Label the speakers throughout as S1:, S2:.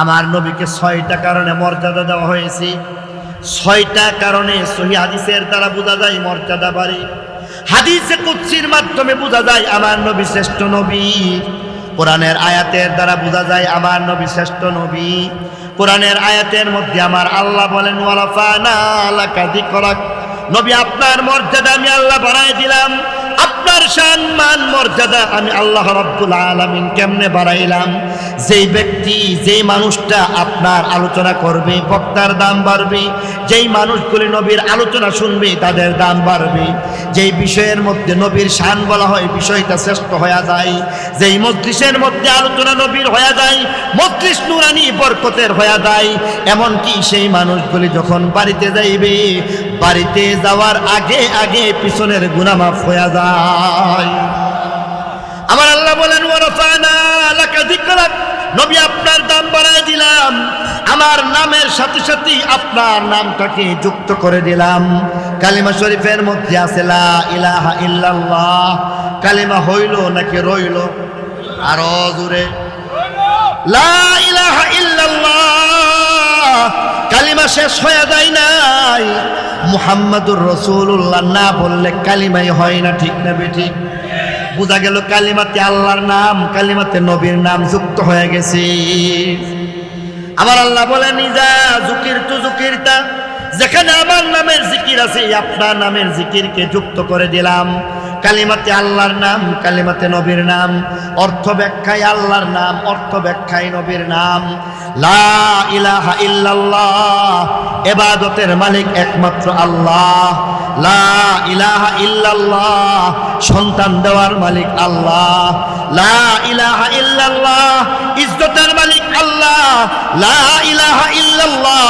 S1: আমার নবীকে ছয়টা কারণে মর্যাদা দেওয়া হয়েছে। ছয়টা কারণে সহি হাদিসের দ্বারা বোঝা যায় মর্যাদা বাড়ি। হাদিসে কুচ্ছির মাধ্যমে বোঝা যায় আমার নবী শ্রেষ্ঠ নবী। কোরআনের আয়াতের দ্বারা বোঝা যায় আমার নবী শ্রেষ্ঠ নবী। কোরআনের আয়াতের মধ্যে আমার আল্লাহ বলেন নবী, আপনার মর্যাদা আমি আল্লাহ বাড়াই দিলাম। আপনার সম্মান, মর্যাদা আমি আল্লাহ রাব্বুল আলামিন কেমনে বাড়াইলাম? যেই ব্যক্তি, যেই মানুষটা আপনার আলোচনা করবে, বক্তার দাম বাড়বে, যেই মানুষগুলি নবীর আলোচনা শুনবে, তাদের দাম বাড়বে। যেই বিষয়ের মধ্যে নবীর শান বলা হয়, বিষয়টা শ্রেষ্ঠ হয়ে যায়। যেই মজলিসের মধ্যে আলোচনা নবীর হয়ে যায়, মজলিস নুরানি বরকতের হয়ে যায়। এমনকি সেই মানুষগুলি যখন বাড়িতে যাইবে, বাড়িতে যাওয়ার আগে আগে পিছনের গুনামাফ হয়ে যায়। আমার আল্লাহ বলেন নবী, আপনার দাম বাড়ায় দিলাম। আমার নামের সাথে সাথে আপনার নামটাকে যুক্ত করে দিলাম। কালিমা শরীফের মধ্যে আছে, লা ইলাহা ইল্লাল্লাহ। কালিমা হইল নাকি রইল? আরও জোরে। লা ইলাহা ইল্লাল্লাহ। কালিমা শেষ হয়ে যায় নাই। মুহাম্মাদুর রসুল্লাহ না বললে কালিমাই হয় না, ঠিক না বেঠিক বোঝা গেল কালিমাতে আল্লাহর নাম, কালিমাতে নবীর নাম যুক্ত হয়ে গেছে। আমার আল্লাহ বলে নিজা জুকির তু জুকিরটা যেখানে আমার নামের জিকির আছে আপনার নামের জিকিরকে যুক্ত করে দিলাম। কালিমাতে আল্লাহর নাম, কালিমাতে নবীর নাম, অর্থ ব্যাখ্যায় আল্লাহর নাম, অর্থ ব্যাখ্যায় নবীর নাম। লা ইলাহা ইল্লাল্লাহ, এবাদতের মালিক একমাত্র আল্লাহ। লা ইলাহা ইল্লাল্লাহ, সন্তান দেওয়ার মালিক আল্লাহ। লা ইলাহা ইল্লাল্লাহ, ইজ্জতের মালিক আল্লাহ। লা ইলাহা ইল্লাল্লাহ,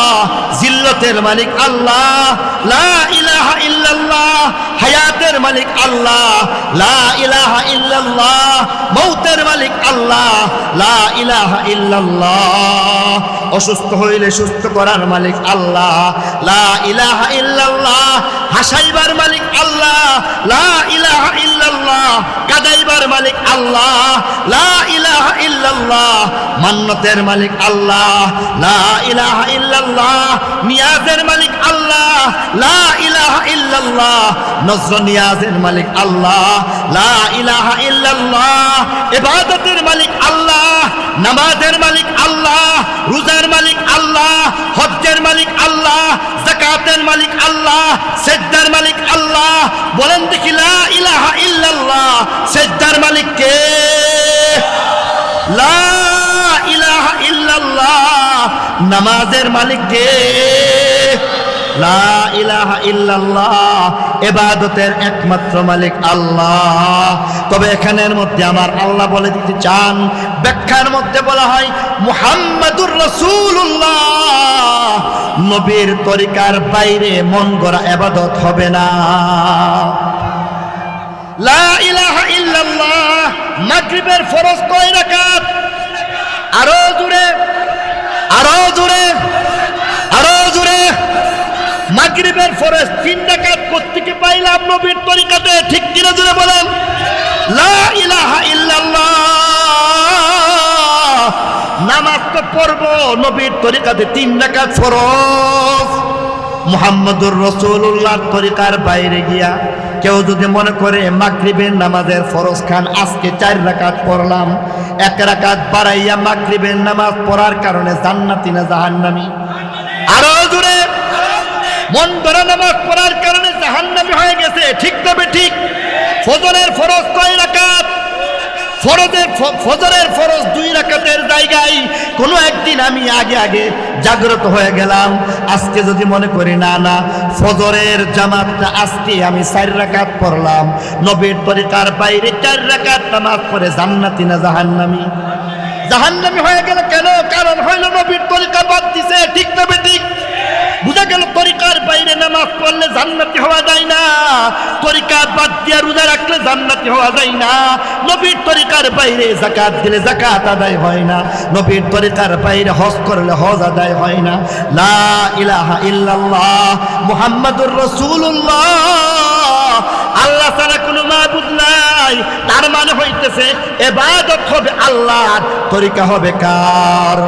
S1: জিল্লতের মালিক আল্লাহ। লা ইলাহা ইল্লাল্লাহ হায়াতের মালিক আল্লাহ, লা ইলাহা ইল্লাল্লাহ, মৌতের মালিক আল্লাহ, লা ইলাহা ইল্লাল্লাহ, অসুস্থ হইলে সুস্থ করার মালিক আল্লাহ, লা ইলাহা ইল্লাল্লাহ, হাসাইবার মালিক আল্লাহ, লা ইলাহা ইল্লাল্লাহ, কাদাইবার মালিক আল্লাহ, লা ইলাহা ইল্লাল্লাহ, মান্নতের মালিক আল্লাহ, লা ইলাহা ইল্লাল্লাহ মালিক আল্লাহ, লা ইলাহা ইল্লাল্লাহ নিয়াজের মালিক আল্লাহ, লা ইলাহা ইল্লাল্লাহ, ইবাদতের মালিক আল্লাহ, নামাজের মালিক আল্লাহ, রোজার মালিক আল্লাহ, হজ্জের মালিক আল্লাহ জাকাতের মালিক আল্লাহ, সেজদার মালিক আল্লাহ। বলেন দেখি, লা ইলাহা ইল্লাল্লাহ, সেজদার মালিক কে? লা ইলাহা ইল্লাল্লাহ, নামাজের মালিক কে? এবাদতের একমাত্র মালিক আল্লাহ। তবে এখানের মধ্যে আমার আল্লাহ বলে দিতে চান, ব্যাখ্যার মধ্যে বলা হয় মুহাম্মাদুর রাসূলুল্লাহ। নবীর তরিকার বাইরে মন গড়া এবাদত হবে না। লা ইলাহা মাগরিবের আরও জুড়ে আরও জুড়ে মাগরিবের ফরজ তিন রাকাত কোত্থেকে পাইলাম নবীর তরিকাতে। ঠিক কিনা জুড়ে বলেন? লা ইলাহা ইল্লাল্লাহ। নামাজ তো পড়ব, নবীর তরিকাতে তিন রাকাত ফরজ। মুহাম্মদুর রসুল্লাহর তরিকার বাইরে গিয়া কেউ যদি মনে করে মাগরিবের নামাজের ফরজ খান, আজকে চার রাকাত পড়লাম। এক রাকাত বাড়াইয়া মাগরিবের নামাজ পড়ার কারণে জান্নাতি না জাহান্নামি। আরও জুড়ে মন ধরা নামাজ পড়ার কারণে জাহান্নামি হয়ে গেছে। ঠিক তবে ঠিক? ফজরের ফরজ কয় রাকাত? ফরজের ফজরের ফরজ দুই রাকাতের জায়গায়। কোনো একদিন আমি আগে আগে জাগ্রত হয়ে গেলাম। আজকে যদি মনে করি, না না, ফজরের জামাতটা আজকে আমি চার রাকাত পড়লাম। নবীর তরিকার বাইরে চার রাকাত নামাজ পড়ে জান্নাতি না জাহান্নামি? জাহান্নামি হয়ে গেল কেন? কারণ হইল নবীর তরিকা বাদ দিছে। ঠিক তবে ঠিক? বুঝা গেল, তরিকার বাইরে নামাজ পড়লে জান্নাতি হওয়া যায় না। তরিকা বাদ দিয়া রোজা রাখলে জান্নাতি হওয়া যায় না। নবীর তরিকার বাইরে জাকাত দিলে জাকাত আদায় হয় না। নবীর তরিকার বাইরে হজ করলে হজ আদায় হয় না। লা ইলাহা ইল্লাল্লাহ, মুহাম্মাদুর রাসূলুল্লাহ। আল্লাহ ছাড়া কোনো মাবুদ নাই। তার মানে হইতেছে, এবাদত হবে আল্লাহর। তরিকা হবে কার?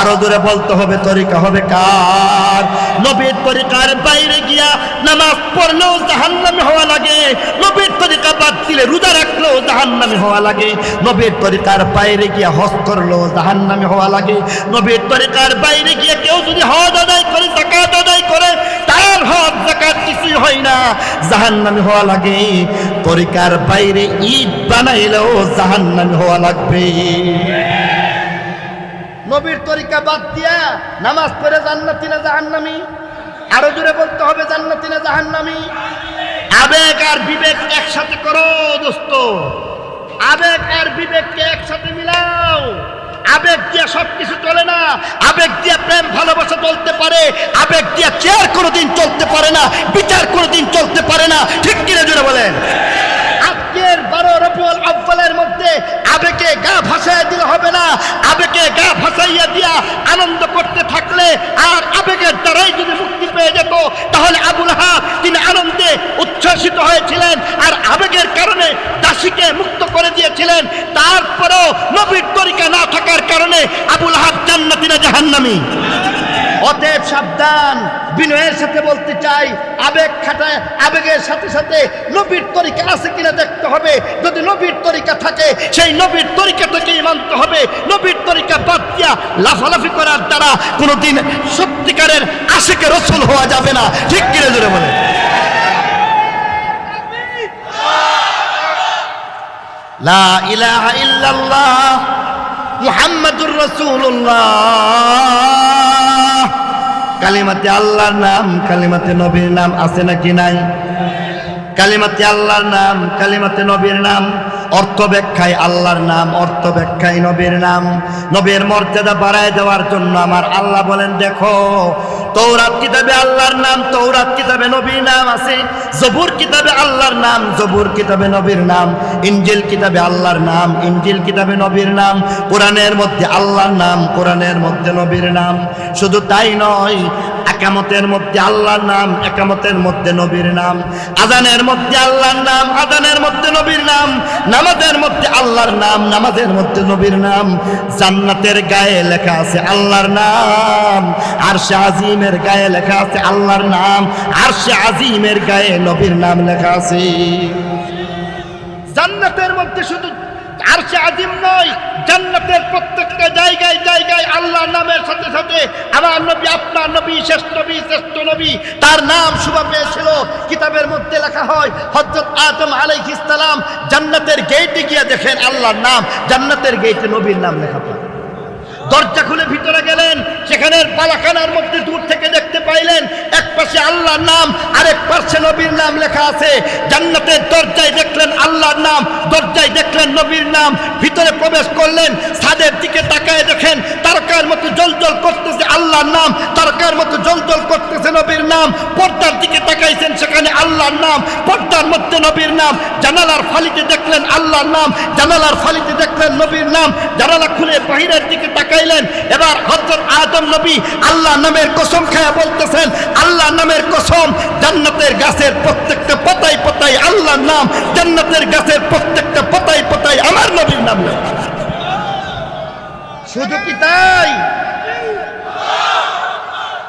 S1: আরও দূরে বলতে হবে, তরিকা হবে কার? নবীর তরিকার বাইরে গিয়া নামাজ পড়লেও জাহান্নামে হওয়া লাগে। নবীর তরিকা বাদ দিলে রোজা রাখলেও জাহান্নামে হওয়া লাগে। নবীর তরিকার বাইরে গিয়া হজ করলেও জাহান্নামে হওয়া লাগে। নবীর তরিকার বাইরে গিয়া কেউ যদি হজ আদায় করে, জাকাত আদায় করে তার হজ জাকাত কিছুই হয় না জাহান্নামে হওয়া লাগে। তরিকার বাইরে ঈদ বানাইলেও জাহান্নামে হওয়া লাগবে। নবীর তরিকা বাদ দিয়া নামাজ পড়ে জান্নাতি না জাহান্নামি? আরও জোরে বলতে হবে, জান্নাতি না জাহান্নামি? আবেগ আর বিবেক একসাথে করো দোস্ত। আবেগ আর বিবেককে একসাথে মিলাও। আবেগ দিয়ে সব কিছু চলে না। আবেগ দিয়ে প্রেম, ভালোবাসা চলতে পারে। আবেগ দিয়ে চেয়ার কোনোদিন চলতে পারে না। বিচার কোনোদিন চলতে পারে না ঠিক কিনা জুড়ে বলেন আজকের বারো রবিউল আব্বালের মধ্যে আবেগে গা ভাসাইয়া দিলে হবে না আবেগে গা ভাসাইয়া দিয়া আনন্দ করতে থাকলে আর আবেগের দ্বারাই যদি মুক্তি পেয়ে যেত, তাহলে আবুল হাব তিনি আনন্দে উচ্ছ্বাসিত হয়েছিলেন আর আবেগের কারণে দাসীকে মুক্ত করে দিয়েছিলেন। তারপরেও নবীর তরিকা না থাকার কারণে আবুল হাব জান্নাতিনা জাহান্নামী। অতএব সাবধান, বিনয়ের সাথে বলতে চাই, আবেগ খাটায় আবেগের সাথে সাথে নবীর তরিকা আছে কিনা দেখতে হবে। যদি নবীর তরিকা থাকে, সেই নবীর তরিকা থেকেই মানতে হবে। নবীর তরিকা বাদ দিয়া লাফালাফি করার দ্বারা কোনোদিন সত্যিকারের আশেকে রসুল হওয়া যাবে না। ঠিক কিনে জুড়ে বলে কালিমাতে আল্লাহর নাম, কালিমাতে নবীর নাম আছে নাকি নাই? কালিমাতে আল্লাহর নাম, কালিমাতে নবীর নাম, অর্থ ব্যাখ্যায় আল্লাহর নাম, অর্থ ব্যাখ্যায় নবীর নাম। নবীর মর্যাদা বাড়ায় দেওয়ার জন্য আমার আল্লাহ বলেন, দেখো তৌরাত কিতাবে আল্লাহর নাম তৌরাত কিতাবে নবীর নাম আছে, জবুর কিতাবে আল্লাহর নাম, জবুর কিতাবে নবীর নাম ইঞ্জিল কিতাবে আল্লাহর নাম ইঞ্জিল কিতাবে নবীর নাম, কোরআনের মধ্যে আল্লাহর নাম, কোরআনের মধ্যে নবীর নাম। শুধু তাই নয়, একামতের মধ্যে আল্লাহর নাম, একামতের মধ্যে নবীর নাম, আজানের মধ্যে আল্লাহর নাম, আজানের মধ্যে নবীর নাম, নামাজের মধ্যে আল্লাহর নাম, নামাজের মধ্যে নবীর নাম, জান্নাতের গায়ে লেখা আছে আল্লাহর নাম আর সে আজিমের গায়ে লেখা আছে, আল্লাহর নাম। আর সে আজিমের গায়ে নবীর নাম লেখা আছে। জান্নাতের মধ্যে শুধু আর সে আজিম নয়, জান্নাতের প্রত্যেকটা জায়গায় জায়গায় আল্লাহর নামের সাথে সাথে আমার নবী, আপনার নবী, শ্রেষ্ঠ নবী শ্রেষ্ঠ নবী, তার নাম শুভ পেয়েছিল। কিতাবের মধ্যে লেখা হয় হজরত আদম আলাইহিস সালাম জান্নাতের গেটে গিয়ে দেখেন আল্লাহর নাম, জান্নাতের গেটে নবীর নাম লেখা পায় দরজা খুলে ভিতরে গেলেন সেখানে পালাখানার মধ্যে দূর থেকে দেখতে পাইলেন, এক পাশে আল্লাহর নাম, আরেক পাশে নবীর নাম লেখা আছে। জান্নাতের দরজায় দেখলেন আল্লাহর নাম, দরজায় দেখলেন নবীর নাম, ভিতরে প্রবেশ করলেন, ছাদের দিকে তাকায় দেখেন, তারকার মতো জল জল করতেছে আল্লাহর নাম, তারকার মতো জল জল করতেছে নবীর নাম। পর্দার দিকে তাকাইছেন, সেখানে আল্লাহর নাম, পর্দার মধ্যে নবীর নাম। জানালার ফালিতে দেখলেন আল্লাহর নাম, জানালার ফালিতে দেখলেন নবীর নাম। জানালা খুলে বাহিরের দিকে তাকাইলেন এবার হজরত আদম নবী আল্লাহ নামের কসম খায়া বলতেছেন, আল্লাহ নামের কসম জান্নাতের গাছের প্রত্যেকটা পতাই পতাই আল্লাহর নাম, জান্নাতের গাছের প্রত্যেকটা পতাই পতাই আমার নবীর নাম। শুধু কি তাই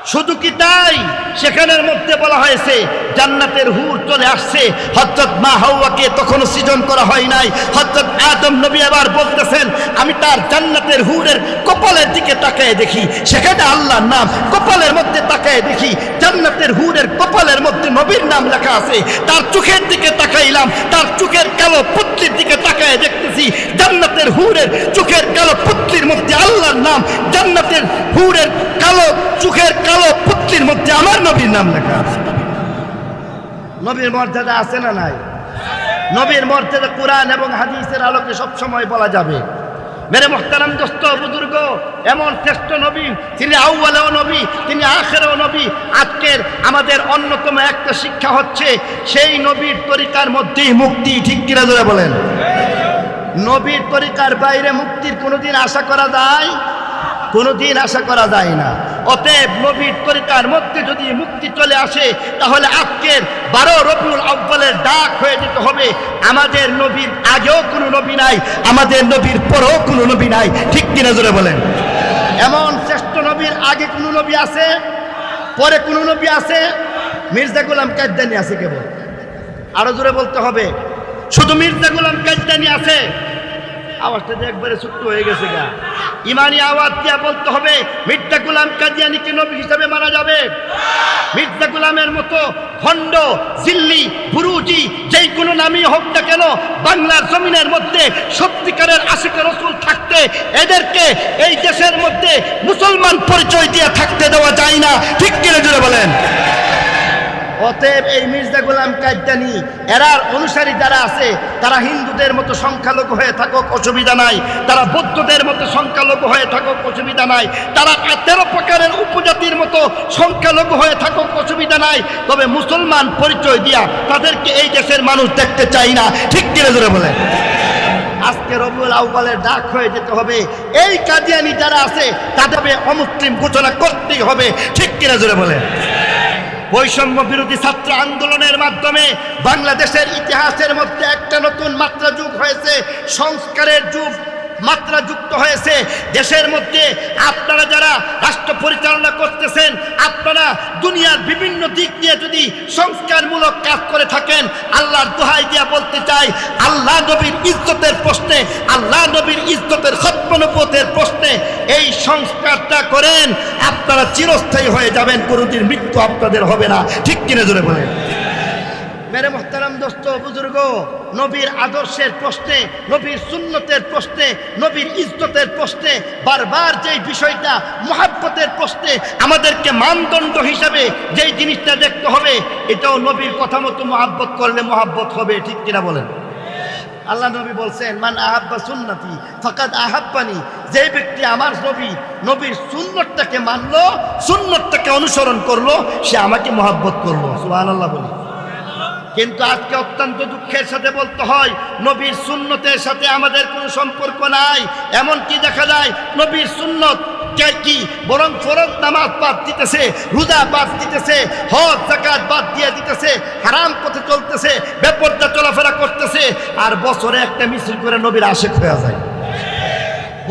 S1: শুধু কি তাই? সেখানের মধ্যে বলা হয়েছে, জান্নাতের হুর চলে আসছে। হজরত মা হাওয়াকে তখন সৃজন করা হয় নাই। হজরত আদম নবী আবার বলতেছেন, আমি তার জান্নাতের হুরের কপালের দিকে তাকায় দেখি। সেখানে আল্লাহর নাম কপালের মধ্যে তাকায় দেখি। জান্নাতের হুরের কপালের মধ্যে নবীর নাম লেখা আছে। তার চোখের দিকে তাকাইলাম। তার চোখের কালো পুত্রির দিকে তাকায় দেখতেছি জান্নাতের হুরের চোখের কালো পুত্রির মধ্যে আল্লাহর নাম, জান্নাতের হুরের কালো চোখের কালো পুত্রির মধ্যে আমার নবীর নাম লেখা আছে। নবীর মর্যাদা আছে না নাই? নবীর মর্যাদা কোরআন এবং হাদিসের আলোকে সবসময় বলা যাবে। মেরে মোহতারাম দোস্ত, বুজুর্গ, এমন শ্রেষ্ঠ নবী, তিনি আউ্বালেও নবী, তিনি আখেরও নবী, আজকের আমাদের অন্যতম একটা শিক্ষা হচ্ছে, সেই নবীর তরিকার মধ্যেই মুক্তি, ঠিক কিনা ধরে বলেন? নবীর তরিকার বাইরে মুক্তির কোনোদিন আশা করা যায়? কোনোদিন আশা করা যায় না। অতএব নবীর তরিকার মধ্যে যদি মুক্তি চলে আসে, তাহলে আজকের বারো রবিউল আব্বালের ডাক হয়ে যেতে হবে। আমাদের নবীর আগেও কোনো নবী নাই, আমাদের নবীর পরেও কোনো নবী নাই। ঠিক কিনা জোরে বলেন? এমন শ্রেষ্ঠ নবীর আগে কোনো নবী আছে? পরে কোনো নবী আছে? মির্জা গোলাম কাদ্দানি আছে কেবল। আরও জোরে বলতে হবে। শুধু মির্জা গোলাম কাদ্দানি আছে? আওয়াজটা যে একবারে ছোট্ট হয়ে গেছে গা। ইমানি আওয়াজ দিয়া বলতে হবে, মির্জা গোলাম কাদিয়ানিকে নবী হিসাবে মানা যাবে। মির্জা গোলামের মতো খণ্ড জিল্লি গুরুজি যেই কোনো নামই হোক না কেন, বাংলার জমিনের মধ্যে সত্যিকারের আশিক রসুল থাকতে, এদেরকে এই দেশের মধ্যে মুসলমান পরিচয় দিয়ে থাকতে দেওয়া যায় না। ঠিক কিনা জুড়ে বলেন? অতএব এই মির্জা গোলাম কাদ্দানি এরার অনুসারী যারা আছে, তারা হিন্দুদের মতো সংখ্যালঘু হয়ে থাকুক, অসুবিধা নাই। তারা বৌদ্ধদের মতো সংখ্যালঘু হয়ে থাকুক, অসুবিধা নাই। তারা তেরো প্রকারের উপজাতির মতো সংখ্যালঘু হয়ে থাকুক, অসুবিধা নাই। তবে মুসলমান পরিচয় দিয়া তাদেরকে এই দেশের মানুষ দেখতে চাই না। ঠিক কিনে ধরে বলে আজকে রবিউল আউ্বালের ডাক হয়ে যেতে হবে। এই কাদিয়ানি যারা আছে, তাদের অমুসলিম ঘোষণা করতেই হবে। ঠিক কিনা জোরে বলে বৈষম্য বিরোধী ছাত্র আন্দোলনের মাধ্যমে বাংলাদেশের ইতিহাসের মধ্যে একটা নতুন মাত্রা যুগ হয়েছে। সংস্কারের যুগ মাত্রা যুক্ত হয়েছে। দেশের মধ্যে আপনারা যারা রাষ্ট্র পরিচালনা করতেছেন, আপনারা দুনিয়ার বিভিন্ন দিক দিয়ে যদি সংস্কারমূলক কাজ করে থাকেন, আল্লাহর দোহাই দিয়া বলতে চাই, আল্লাহ নবীর ইজ্জতের প্রশ্নে, আল্লাহ নবীর ইজ্জতের সত্যানুপতের প্রশ্নে এই সংস্কারটা করেন, আপনারা চিরস্থায়ী হয়ে যাবেন, কোনোদিন মৃত্যু আপনাদের হবে না। ঠিক কিনে জোরে বলেন? মেরে মোহতারাম দোস্ত, বুজুর্গ, নবীর আদর্শের প্রশ্নে, নবীর সুন্নতের প্রশ্নে, নবীর ইজ্জতের প্রশ্নে, বারবার যেই বিষয়টা মহাব্বতের প্রশ্নে আমাদেরকে মানদণ্ড হিসাবে যেই জিনিসটা দেখতে হবে, এটাও নবীর কথা মতো মহাব্বত করলে মহাব্বত হবে, ঠিক কিনা বলেন? আল্লাহ নবী বলছেন, মান আহাব্বা সুন্নতি, ফাকাদ আহাব্বানি। যে ব্যক্তি আমার নবী, নবীর সুন্নতটাকে মানলো, সুন্নতটাকে অনুসরণ করল, সে আমাকে মহাব্বত করল। সুবহানাল্লাহ বলি। কিন্তু আজকে অত্যন্ত দুঃখের সাথে বলতে হয়, নবীর সুন্নতের সাথে আমাদের কোনো সম্পর্ক নাই। এমন কি দেখা যায়, নবীর সুন্নত কে কি? বরং ফরজ নামাজ বাদ দিতেছে, রোজা বাদ দিতেছে, হজ জাকাত বাদ দিয়ে দিতেছে, হারাম পথে চলতেছে, বেপর্দা চলাফেরা করতেছে, আর বছরে একটা মিছিল করে নবীর আশেক হয়ে যায়।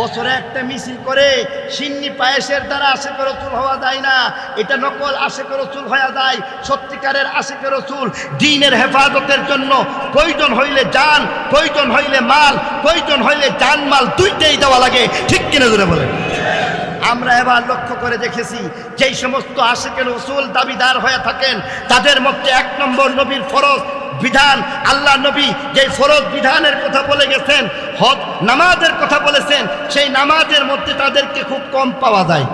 S1: বছরে একটা মিছিল করে সিন্নি পায়েসের দ্বারা আশেক রসুল হওয়া যায় না। এটা নকল আশেক রসুল হওয়া যায়, সত্যিকারের আশেক রসুল দিনের হেফাজতের জন্য প্রয়োজন হইলে যান প্রয়োজন হইলে মাল, প্রয়োজন হইলে যান মাল দুইটাই দেওয়া লাগে। ঠিক কিনে ধরে বলেন? আমরা এবার লক্ষ্য করে দেখেছি, যেই সমস্ত আশেকের রসুল দাবিদার হয়ে থাকেন, তাদের মধ্যে এক নম্বর নবীর ফরজ বিধান, আল্লাহ নবী যে ফরজ বিধানের কথা বলে গেছেন, হজ নামাজের কথা বলেছেন, সেই নামাজের মধ্যে তাদেরকে খুব কম পাওয়া যায়।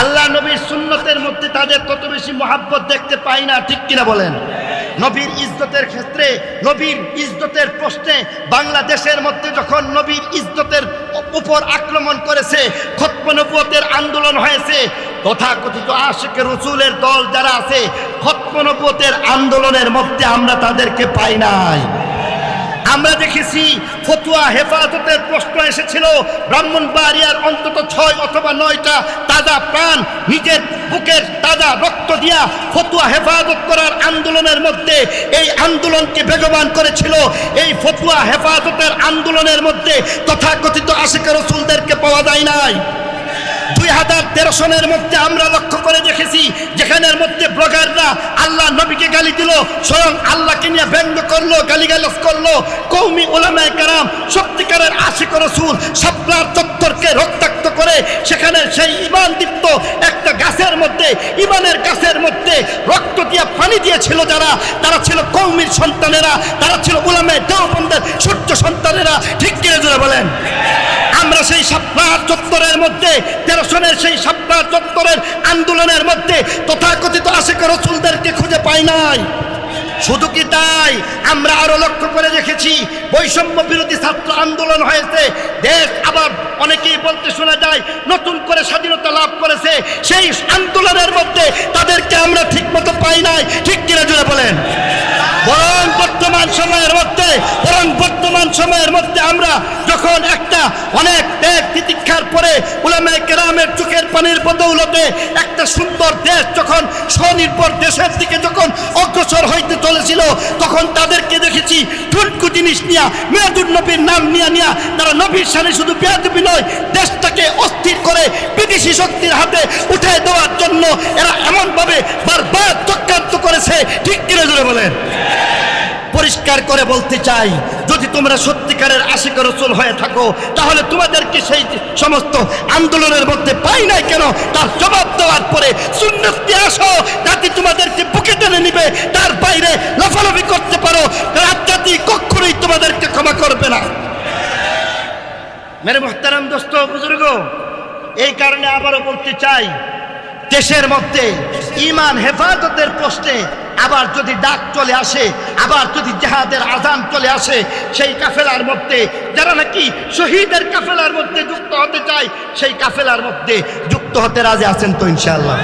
S1: আল্লাহ নবীর সুন্নতের মধ্যে তাদের তত বেশি মহাব্বত দেখতে পাই না, ঠিক কিনা বলেন? নবীর ইজ্জতের ক্ষেত্রে, নবীর ইজ্জতের প্রশ্নে বাংলাদেশের মধ্যে যখন নবীর ইজ্জতের উপর আক্রমণ করেছে খতমনবুয়তের আন্দোলন হয়েছে, তথাকথিত আশেখ রসুলের দল যারা আছে খতমনবুয়তের আন্দোলনের মধ্যে আমরা তাদেরকে পাই নাই। আমরা দেখেছি ফতুয়া হেফাজতের প্রশ্ন এসেছিল, ব্রাহ্মণবাড়িয়ার অন্তত ছয় অথবা নয়টা তাজা প্রাণ নিজের বুকের তাজা রক্ত দিয়া ফতুয়া হেফাজত করার আন্দোলনের মধ্যে এই আন্দোলনকে বেগবান করেছিল। এই ফতুয়া হেফাজতের আন্দোলনের মধ্যে তথাকথিত আশিকা রসুলদেরকে পাওয়া যায় নাই। দুই হাজার তেরো মধ্যে আমরা লক্ষ্য করে দেখেছি, যেখানের মধ্যে ব্লগাররা আল্লাহ নবীকে গালি দিল, স্বয়ং আল্লাহকে নিয়ে ব্যঙ্গ করল, গালিগালাজ করল। কৌমি ওলামায় কারাম, সত্যিকারের আশিক রসুল সাপলার চত্বরকে রক্তাক্ত করে সেখানে সেই ইমান দীপ্ত একটা গাছের মধ্যে ইমানের গাছের মধ্যে রক্ত দিয়ে পানি দিয়েছিল যারা। তারা ছিল কৌমির সন্তানেরা, তারা ছিল ওলামায় দেওবন্দের সূর্য সন্তানেরা। ঠিক কিনে বলেন? আমরা সেই সাপ্তাহ চত্বরের মধ্যে তেরো সনের সেই সাপ্তাহ চত্বরের আন্দোলনের মধ্যে তথাকথিত আশেখ রসুলদেরকে খুঁজে পাই নাই। শুধু কি তাই? আমরা আরও লক্ষ্য করে দেখেছি, বৈষম্য বিরোধী ছাত্র আন্দোলন হয়েছে। দেশ আবার অনেকেই বলতে শোনা যায়, নতুন করে স্বাধীনতা লাভ করেছে। সেই আন্দোলনের মধ্যে তাদেরকে আমরা ঠিক মতো পাই নাই। ঠিক কিনা জুড়ে বলেন? বরং বর্তমান সময়ের মধ্যে, বরং বর্তমান সময়ের মধ্যে আমরা যখন একটা অনেক ত্যাগ তিতিক্ষার পরে উলামায়ে কেরামের চোখের পানির বদৌলতে একটা সুন্দর দেশ যখন স্বনির্ভর দেশের দিকে যখন অগ্রসর হইতে চলেছিল, তখন তাদেরকে দেখেছি ঠুনকু জিনিস নিয়া মেয়াদুর নবীর নাম নিয়া নিয়া, তারা নবীর সামনে শুধু বেয়াদবি নয়, দেশটাকে করে বিদেশি শক্তির হাতে উঠে দেওয়ার জন্য এরা এমনভাবে বারবার চক্রান্ত করেছে। ঠিক কিনা জুড়ে বলেন? পরিষ্কার করে বলতে চাই, যদি তোমরা সত্যিকারের আশিক রসুল হয়ে থাকো, তাহলে তোমাদেরকে সেই সমস্ত আন্দোলনের মধ্যে পাই নাই কেন? তার জবাব দেওয়ার পরে সুন্নতি আসো জাতি তোমাদেরকে বুকে টেনে নিবে, তার বাইরে লাফালাফি করতে পারো রাত কখনোই তোমাদেরকে ক্ষমা করবে না। মেরে মোহতারাম দোস্ত, বুজুর্গ এই কারণে আবারও বলতে চাই, দেশের মধ্যে ইমান হেফাজতের প্রশ্নে আবার যদি ডাক চলে আসে, আবার যদি জেহাদের আজান চলে আসে, সেই কাফেলার মধ্যে, যারা নাকি শহীদের কাফেলার মধ্যে যুক্ত হতে চায়, সেই কাফেলার মধ্যে যুক্ত হতে রাজি আছেন তো ইনশাল্লাহ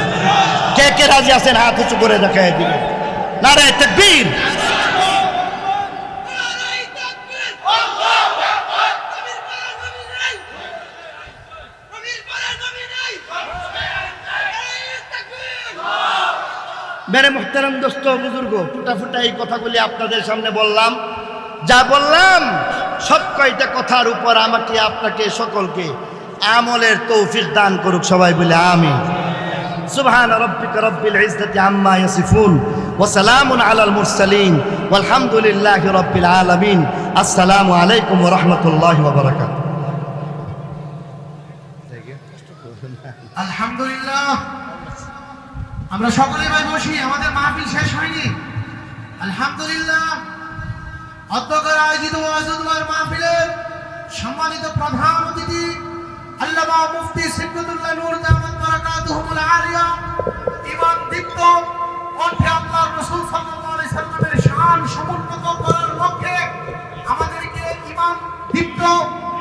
S1: কে কে রাজি আছেন? হাত উঁচু করে দেখায় দিবেন। নারে তকবীর
S2: নারাই তাকবীর আল্লাহু আকবার নবীর পরে নবী নাই নবীর পরে নবী নাই নারাই তাকবীর
S1: মেরে মোহতারাম দোস্ত, বুজুর্গ ফুটা ফুটা এই কথাগুলি আপনাদের সামনে বললাম। যা বললাম, সব কয়টা কথার উপর আমাকে, আপনাকে, সকলকে আমলের তৌফিক দান করুক সবাই বলে আমি সুবহান রব্বিক রব্বিল ইজ্জতি আম্মা ইয়াসিফুন ওয়া সালামুন আলাল মুরসালিন ওয়ালহামদুলিল্লাহি রব্বিল আলামিন। আসসালামু আলাইকুম ওয়া রাহমাতুল্লাহি ওয়া বারাকাতুহু।
S3: আলহামদুলিল্লাহ। আমরা সকলে ভাই বসি, আমাদের মাহফিল শেষ হয়নি। আলহামদুলিল্লাহ অধ্যক্ষের আয়োজিত ওয়াজুদ্দার মাহফিলের সম্মানিত প্রধান অতিথি, আল্লামা মুফতি সিদ্দুল্লাহ নূর দামাত বারাকাতুহুল আলিয়া, ইমাম দীপ্ত কণ্ঠে আল্লাহর রাসূল সাল্লাল্লাহু আলাইহি সাল্লামের শান সমুন্নত করার লক্ষ্যে আমাদেরকে ইমাম দীপ্ত